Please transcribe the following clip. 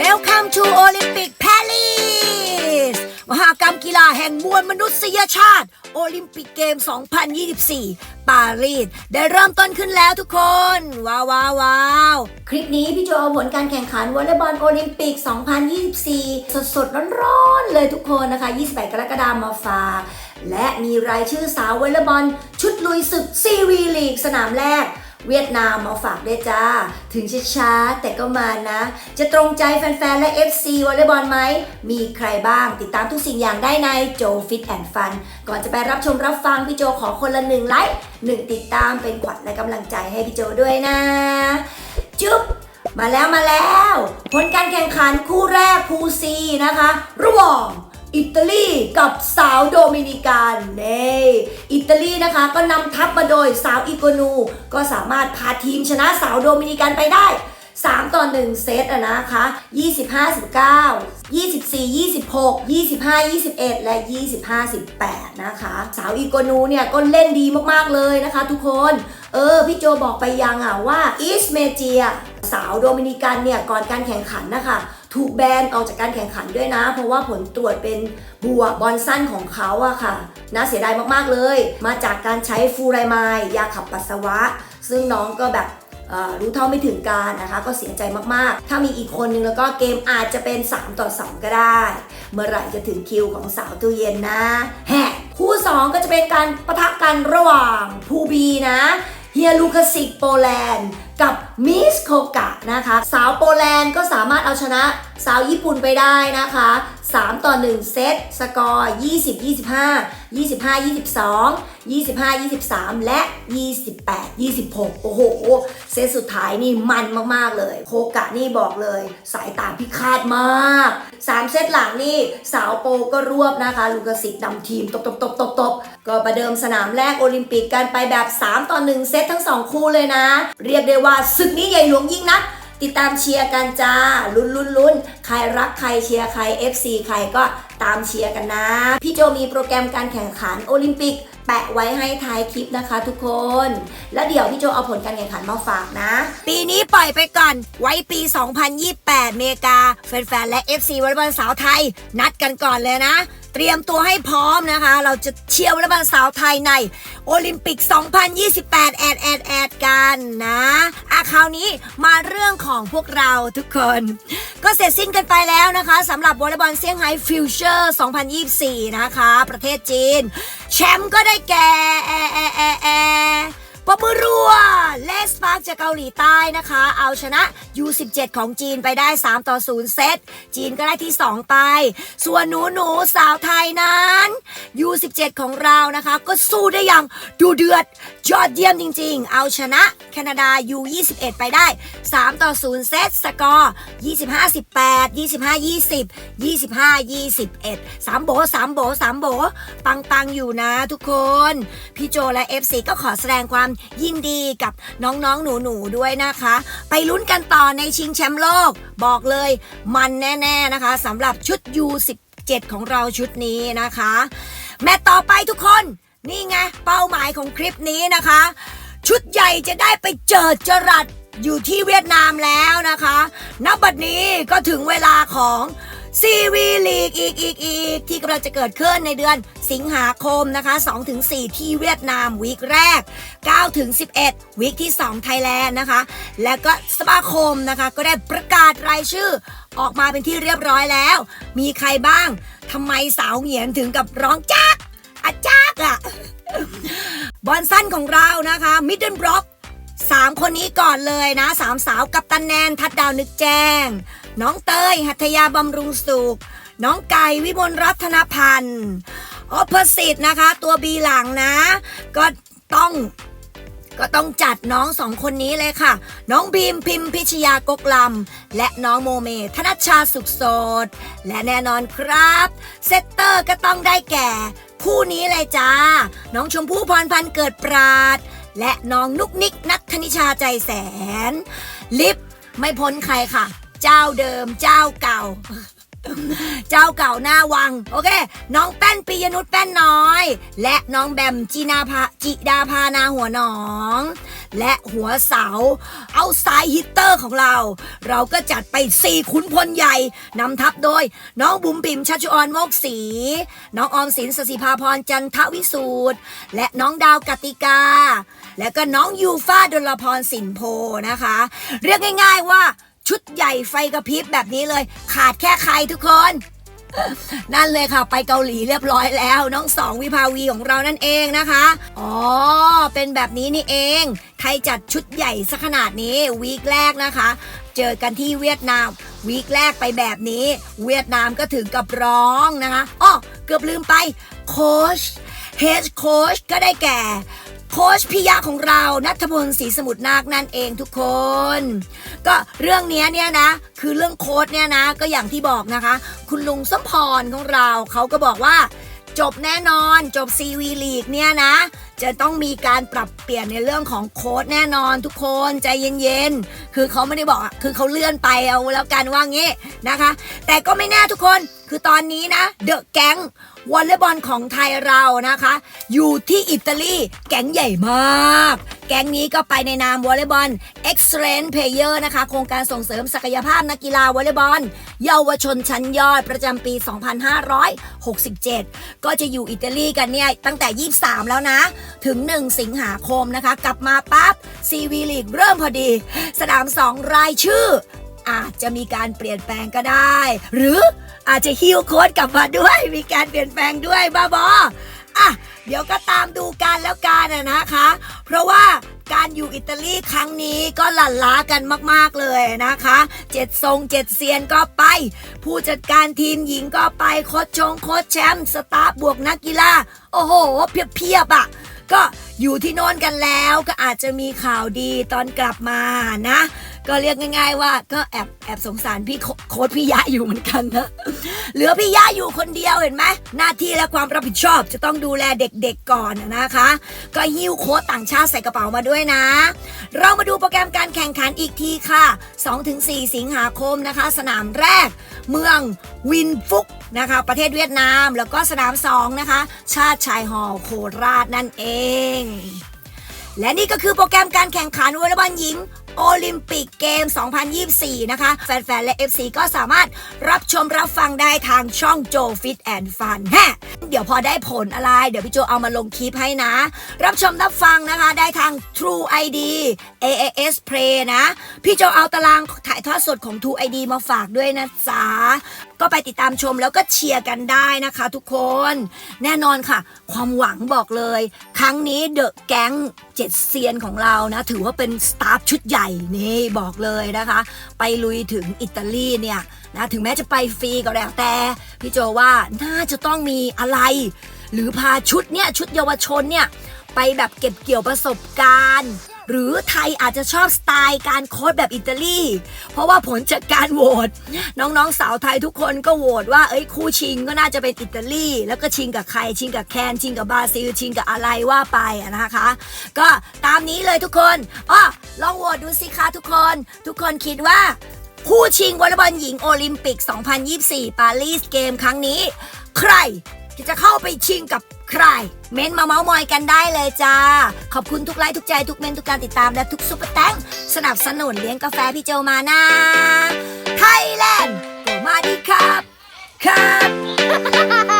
Welcome to Olympic Paris มหากรรมกีฬาแห่งมวลมนุษยชาติ โอลิมปิกเกม 2024 ปารีส ได้เริ่มต้นขึ้นแล้วทุกคน ว้าวว้าวว้าวคลิปนี้พี่โจเอาผลการแข่งขันวอลเลย์บอลโอลิมปิก 2024 สดสดร้อนๆเลยทุกคนนะคะ 28 กรกฎาคมมาฝากและมีรายชื่อสาววอลเลย์บอลชุดลุยศึกซีวีลีกสนามแรก เวียดนามมาฝากด้วยจ้า ถึงช้าๆแต่ก็มานะ จะตรงใจแฟนๆ และ FC วอลเลย์บอลไหม มีใครบ้างติดตามทุกสิ่งอย่างได้ในโจฟิตแอนด์ฟัน ก่อนจะไปรับชมรับฟังพี่โจขอคนละหนึ่งไลค์หนึ่งติดตามเป็นขวัญและกำลังใจให้พี่โจด้วยนะ จุ๊บมาแล้วมาแล้ว ผลการแข่งขันคู่แรกคูซีนะคะ ระหว่างอิตาลีกับสา โดมินิกันเนอิตาลีนะคะก็นำทัพมาโดยสาวอีโกนู ก็สามารถพาทีมชนะสาวโดมินิกันไปได้ 3 ต่อ 1 เซตอะนะคะ 25 19 24 26 25 21 และ 25 18 นะคะ สาวอีโกนูเนี่ยก็เล่นดีมากๆเลยนะคะทุกคน เออ พี่โจบอกไปยังอะว่าอิสเมเจีย สาวโดมินิกันเนี่ยก่อนการแข่งขันนะคะ ถูกแบนออกจากการแข่งขันด้วยนะ เพราะว่าผลตรวจเป็นบวกบอลสั้นของเขาอะค่ะน่าเสียดายมากๆเลย มาจากการใช้ฟูไรมายยาขับปัสสาวะ ซึ่งน้องก็แบบรู้เท่าไม่ถึงการนะคะ ก็เสียใจมากๆ ถ้ามีอีกคนนึงแล้วก็เกมอาจจะเป็น 3 ต่อ 2 ก็ได้ เมื่อไหร่จะถึงคิวของสาวตู้เย็นนะแฮคู่ 2 ก็จะเป็นการประทะกันระหว่างภูบีนะเฮียลูคาสิกโปแลนด์กับมิสโคกะนะคะ สาวโปแลนด์ก็สามารถเอาชนะสาวญี่ปุ่นไปได้นะคะ 3 ต่อ 1 เซต สกอร์ 20 25 25 22 25 23 และ 28 26 โอ้โห เซตสุดท้ายนี่มันมาก ๆ เลย โคกะนี่บอกเลย สายตาพิฆาตมาก 3 เซตหลังนี่ สาวโปก็รวบนะคะ ลูกสิกนำทีมตบตบตบตบตบก็ประเดิมสนามแรกโอลิมปิกกันไปแบบ 3 ต่อ 1 เซตทั้ง 2 คู่เลยนะ เรียกได้ว่าศึกนี้ใหญ่หลวงยิ่งนะติดตามเชียร์กันจ้าลุ้นลุ้นลุ้นใครรักใครเชียร์ใคร FC ใครก็ตามเชียร์กันนะ พี่โจมีโปรแกรมการแข่งขันโอลิมปิก แปะไว้ให้ท้ายคลิปนะคะทุกคน แล้วเดี๋ยวพี่โจเอาผลการแข่งขันมาฝากนะ ปีนี้ปล่อยไปก่อน ไว้ปี 2028 เมกาแฟนๆ และ FC วอลเลย์บอลสาวไทย นัดกันก่อนเลยนะ เตรียมตัวให้พร้อมนะคะ เราจะเชียร์วอลเลย์บอลสาวไทยใน โอลิมปิก 2028 แอดแอดแอดกันนะอะคราวนี้มาเรื่องของพวกเราทุกคน ก็เสร็จสิ้นกันไปแล้วนะคะสำหรับวอลเลย์บอลเซี่ยงไฮ้ฟิวเจอร์ 2024 นะคะ ประเทศจีน แชมป์ก็ได้แก่แอแอแอแอ ปอมือรัวเลสปาร์กจากเกาหลีใต้นะคะ เอาชนะ U17 ของจีนไปได้ 3 ต่อ 0 เซต จีนก็ได้ที่ 2 ไป ส่วนหนูหนูสาวไทยนั้น U17 ของเรานะคะ ก็สู้ได้อย่างดูเดือดยอดเยี่ยมจริงๆ เอาชนะแคนาดา U21 ไปได้ 3 ต่อ 0 เซต สกอร์ 25 18 25 20 25 21 3 โบ 3 โบ 3 โบ ปังปังๆอยู่นะทุกคน พี่โจและ FC ก็ขอแสดงความยินดีกับน้องๆหนูๆด้วยนะคะ ไปลุ้นกันต่อในชิงแชมป์โลก บอกเลยมันแน่ๆนะคะสำหรับชุด U17 ของเราชุดนี้นะคะ แมตต์ต่อไปทุกคนนี่ไงเป้าหมายของคลิปนี้นะคะ ชุดใหญ่จะได้ไปเจิดจรัสอยู่ที่เวียดนามแล้วนะคะณบัดนี้ก็ถึงเวลาของ ซีวีลีกอีกอีกอีกที่กำลังจะเกิดขึ้นในเดือนสิงหาคมนะคะ 2-4 ที่เวียดนามวีคแรก 9-11 วีคที่ 2 ไทยแลนด์นะคะ แล้วก็สมาคมนะคะ ก็ได้ประกาศรายชื่อออกมาเป็นที่เรียบร้อยแล้ว มีใครบ้างทำไมสาวเหงียนถึงกับร้องจักอะจักอะบอลสั้นของเรานะคะมิดเดิลบล็อกสามคนนี้ก่อนเลยนะสามสาวกับตันแนนทัดดาวนึกแจ้ง น้องเตยหัตยาบำรุงสุข น้องไก่วิมลรัตนพันธ์ออพสิตนะคะ ตัวบีหลังนะ ก็ต้องก็ต้องจัดน้องสองคนนี้เลยค่ะ น้องบีมพิมพิชยากกลำและน้องโมเม ธนชชาสุขโสด และแน่นอนครับ เซตเตอร์ก็ต้องได้แก่ คู่นี้เลยจ้า น้องชมพู่พรพันธ์เกิดปราด และน้องนุกนิกนัทธนิชาใจแสน ลิฟไม่พ้นใครค่ะ เจ้าเดิมเจ้าเก่า เจ้าเก่าหน้าวัง โอเค น้องแป้นปียนุชแป้นน้อย และน้องแบมจีนาภาจิดาพานาหัวหนอง และหัวเสา เอาสายฮิตเตอร์ของเรา เราก็จัดไป 4 ขุนพลใหญ่นำทัพโดย น้องบุ๋มปิ่มชัชออนโมกศรีน้องออมสินสสิภาพรจันทวิสูตรและน้องดาวกติกา และก็น้องยูฟ้าดลพรสินโพนะคะ เรียกง่าย ๆว่า ชุดใหญ่ไฟกระพริบแบบนี้เลย ขาดแค่ใครทุกคน นั่นเลยค่ะ ไปเกาหลีเรียบร้อยแล้ว น้องสองวิภาวีของเรานั่นเองนะคะ อ๋อ เป็นแบบนี้นี่เองใครจัดชุดใหญ่สักขนาดนี้วีคแรกนะคะ เจอกันที่เวียดนาม วีคแรกไปแบบนี้ เวียดนามก็ถึงกับร้องนะคะอ้อเกือบลืมไปโค้ชเฮดโค้ชก็ได้แก่ โค้ชพิยะของเรานัทพลศรีสมุทรนาคนั่นเองทุกคน ก็เรื่องเนี้ยเนี่ยนะ คือเรื่องโค้ชเนี่ยนะ ก็อย่างที่บอกนะคะ คุณลุงสมพรของเราเขาก็บอกว่าจบแน่นอนจบซีวีลีกเนี่ยนะ จะต้องมีการปรับเปลี่ยนในเรื่องของโค้ดแน่นอนทุกคนใจเย็นๆ คือเขาไม่ได้บอกคือเขาเลื่อนไปเอาแล้วกันว่างี้นะคะ แต่ก็ไม่แน่ทุกคนคือตอนนี้นะเดอะแก๊ง วอลเลย์บอลของไทยเรานะคะ อยู่ที่อิตาลีแก๊งใหญ่มาก แก๊งนี้ก็ไปในนามวอลเลย์บอล Excellent Player นะคะ โครงการส่งเสริมศักยภาพนักกีฬาวอลเลย์บอล เยาวชนชั้นยอดประจำปี 2567 ก็จะอยู่อิตาลีกันเนี่ย ตั้งแต่ 23 แล้วนะ ถึง 1 สิงหาคมนะคะ กลับมาปั๊บซีวีลีกเริ่มพอดี สนาม 2 รายชื่อ อาจจะมีการเปลี่ยนแปลงก็ได้ หรือ อาจจะฮิวโค้ดกลับมาด้วย มีการเปลี่ยนแปลงด้วยบ้าบออะเดี๋ยวก็ตามดูกันแล้วกันนะนะคะ เพราะว่าการอยู่อิตาลีครั้งนี้ก็หลั่นล้ากันมาก ๆ เลยนะคะ เจ็ดทรงเจ็ดเซียนก็ไป ผู้จัดการทีมหญิงก็ไปโค้ชชงโค้ชแชมป์สตาฟบวกนักกีฬา โอ้โห เพียบๆอะ ก็อยู่ที่โน่นกันแล้วก็อาจจะมีข่าวดีตอนกลับมานะ ก็เรียกง่าย ๆ ว่าก็แอบแอบสงสารพี่โค้ดพี่ยะอยู่เหมือนกันนะเหลือพี่ยะอยู่คนเดียวเห็นไหมหน้าที่และความรับผิดชอบจะต้องดูแลเด็กๆก่อนนะคะ ก็หิ้วโค้ดต่างชาติใส่กระเป๋ามาด้วยนะ เรามาดูโปรแกรมการแข่งขันอีกทีค่ะ 2-4 สิงหาคมนะคะ สนามแรก เมืองวินฟุกนะคะ ประเทศเวียดนามแล้วก็สนามสองนะคะ ชาติชายหอโคราชนั่นเอง และนี่ก็คือโปรแกรมการแข่งขันวอลเลย์บอลหญิง โอลิมปิกเกม 2024 นะคะ แฟนๆ และ FC ก็สามารถรับชมรับฟังได้ทางช่องโจฟิตแอนด์ฟันฮะเดี๋ยวพอได้ผลอะไร เดี๋ยวพี่โจเอามาลงคลิปให้นะ รับชมรับฟังนะคะได้ทาง True ID AAS Play นะ พี่โจเอาตารางถ่ายทอดสดของ True ID มาฝากด้วยนะจ๊ะก็ไปติดตามชมแล้วก็เชียร์กันได้นะคะทุกคน แน่นอนค่ะ ความหวังบอกเลย ครั้งนี้เดอะแก๊งเจ็ดเซียนของเรานะ ถือว่าเป็นสตาฟชุดใหญ่นี่บอกเลยนะคะ ไปลุยถึงอิตาลีเนี่ยนะถึงแม้จะไปฟรีก็แล้วแต่ พี่โจว่าน่าจะต้องมีอะไร หรือพาชุดเนี่ยชุดเยาวชนเนี่ยไปแบบเก็บเกี่ยวประสบการณ์ หรือไทยอาจจะชอบสไตล์การโค้ดแบบอิตาลี เพราะว่าผลจากการโหวตน้องๆสาวไทยทุกคนก็โหวตว่าเอ้ยคู่ชิงก็น่าจะเป็นอิตาลี แล้วก็ชิงกับใครชิงกับแคนชิงกับบราซิลชิงกับอะไรว่าไปนะคะ ก็ตามนี้เลยทุกคนอ้อลองโหวตดูสิคะทุกคน ทุกคนคิดว่าคู่ชิงวอลเลย์บอลหญิงโอลิมปิก 2024 ปารีสเกมครั้งนี้ ใครจะเข้าไปชิงกับ ใคร เม้นมาเมาส์มอยกันได้เลยจ้า ขอบคุณทุกไลค์ทุกใจทุกเม้นทุกการติดตามและทุกซุปเปอร์แตงสนับสนุนเลี้ยงกาแฟพี่โจมานะไทยแลนด์ก็มาดีครับ ครับ